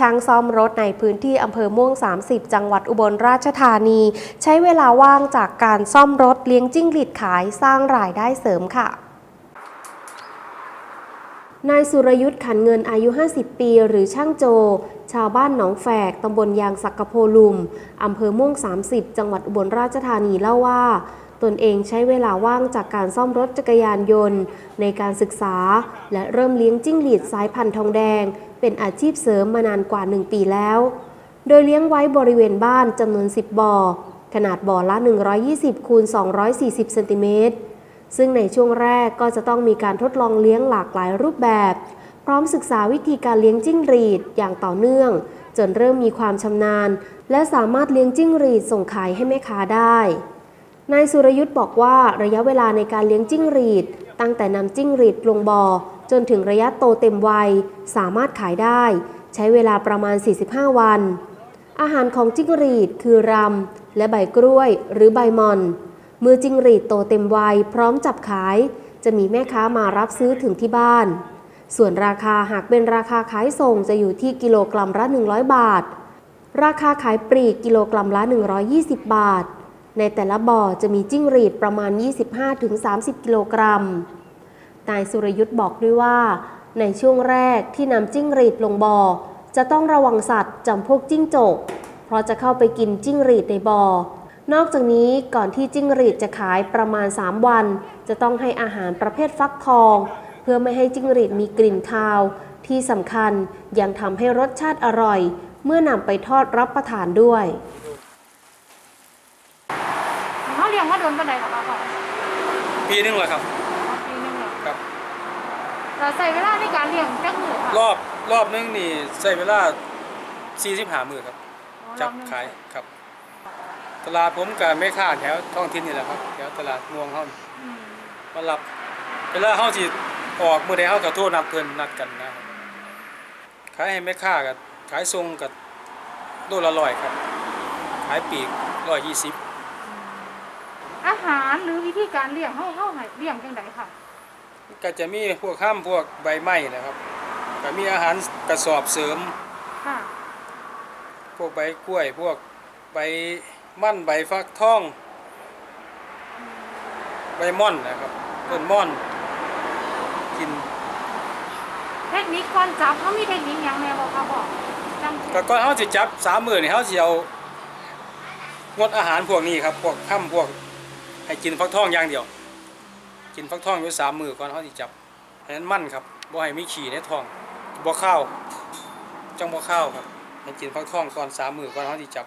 ช่างซ่อมรถในพื้นที่อำเภอม่วง 30 จังหวัดอุบลราชธานี ใช้เวลาว่างจากการซ่อมรถเลี้ยงจิ้งหรีดขายสร้างรายได้เสริมค่ะนายสุรยุทธ์ขันเงินอายุ 50 ปี หรือช่างโจ ชาวบ้านหนองแฝก ตำบลยางสักกโพลุม อำเภอม่วง 30 จังหวัดอุบลราชธานีเล่าว่า ตนเองใช้เวลาว่างจากการซ่อมรถจักรยานยนต์ ในการศึกษา และเริ่มเลี้ยงจิ้งหรีดสายพันธุ์ทองแดง เป็นอาชีพเสริมมานานกว่า 1 ปีแล้ว โดยเลี้ยงไว้บริเวณบ้านจำนวน 10 บ่อ ขนาดบ่อละ 120คูณ240เซนติเมตรซึ่งในช่วงแรกก็จะต้องมีการทดลองเลี้ยงหลากหลายรูปแบบ พร้อมศึกษาวิธีการเลี้ยงจิ้งหรีดอย่างต่อเนื่อง จนเริ่มมีความชำนาญ และสามารถเลี้ยงจิ้งหรีดส่งขายให้แม่ค้าได้ นายสุรยุทธ์บอกว่าระยะเวลาในการเลี้ยงจิ้งหรีด ตั้งแต่นำจิ้งหรีดลงบ่อจนถึงระยะโตเต็มวัย สามารถขายได้ ใช้เวลาประมาณ 45 วัน อาหารของจิ้งหรีดคือรำ และใบกล้วยหรือใบมอน เมื่อจิ้งหรีดโตเต็มวัย พร้อมจับขาย จะมีแม่ค้ามารับซื้อถึงที่บ้าน ส่วนราคาหากเป็นราคาขายส่งจะอยู่ที่กิโลกรัมละ 100 บาท ราคาขายปลีกกิโลกรัมละ 120 บาท ในแต่ละบ่อจะมีจิ้งหรีดประมาณ 25-30 กิโลกรัม นายสุรยุทธ์บอกด้วยว่า ในช่วงแรกที่นำจิ้งหรีดลงบ่อ จะต้องระวังสัตว์จำพวกจิ้งจก เพราะจะเข้าไปกินจิ้งหรีดในบ่อ นอกจากนี้ก่อนที่จิ้งหรีดจะขายประมาณ 3 วัน จะต้องให้อาหารประเภทฟักทอง เพื่อไม่ให้จิ้งหรีดมีกลิ่นคาว ที่สำคัญยังทำให้รสชาติอร่อย เมื่อนำไปทอดรับประทานด้วย ลี้ยงว่าโดนปันไดของเราก่อนปีนึงเหรอครับ ปีหนึงเหรอครับ เราใส่เวลาในการเลี้ยงจักมือค่ะรอบรอบนึงนี่ใช้เวลา45มื้อครับ อ๋อจับรอหนึ่งขายครับ ตลาดผมกับแม่ค้าแถวท้องถิ่นนี่แหละครับแถวตลาดม่วงเฮานี่อืมมารับเวลาเฮาสิออกมื้อใดเฮาก็โทรนัดเพิ่นนัดกันนะครับขายให้แม่ค้าก็ขายส่งก็โลละร้อยครับ ขายปลีก120อา หารหรือวิธีการเลี้ยงเขาเขาให้เลี้ยงจังไดค่ะ ก็จะมีพวกข้ามพวกใบไม้นะครับก็มีอาหารกระสอบเสริม ค่ะ พวกใบกล้วย พวกใบมั่นใบฟักทอง ใบม่อนนะครับต้นม่อน กินเทคนิคก่อนจับเขามีเทคนิคหยังแน่บ่คะบอกจังก็ก่อนเขาสิจับสามมือนี่เขาสิเอางดอาหารพวกนี้ครับ พวกข้ามพวก ให้กินฟักทองอย่างเดียว กินฟักทองอยู่สามมือก่อนเขาสิจับอันนั้นมั่นครับบ่ให้มีขี่ในท้องบ่ข้าวจ้องบ่ข้าวครับให้กินฟักทองก่อนสามมือก่อนเขาสิจับ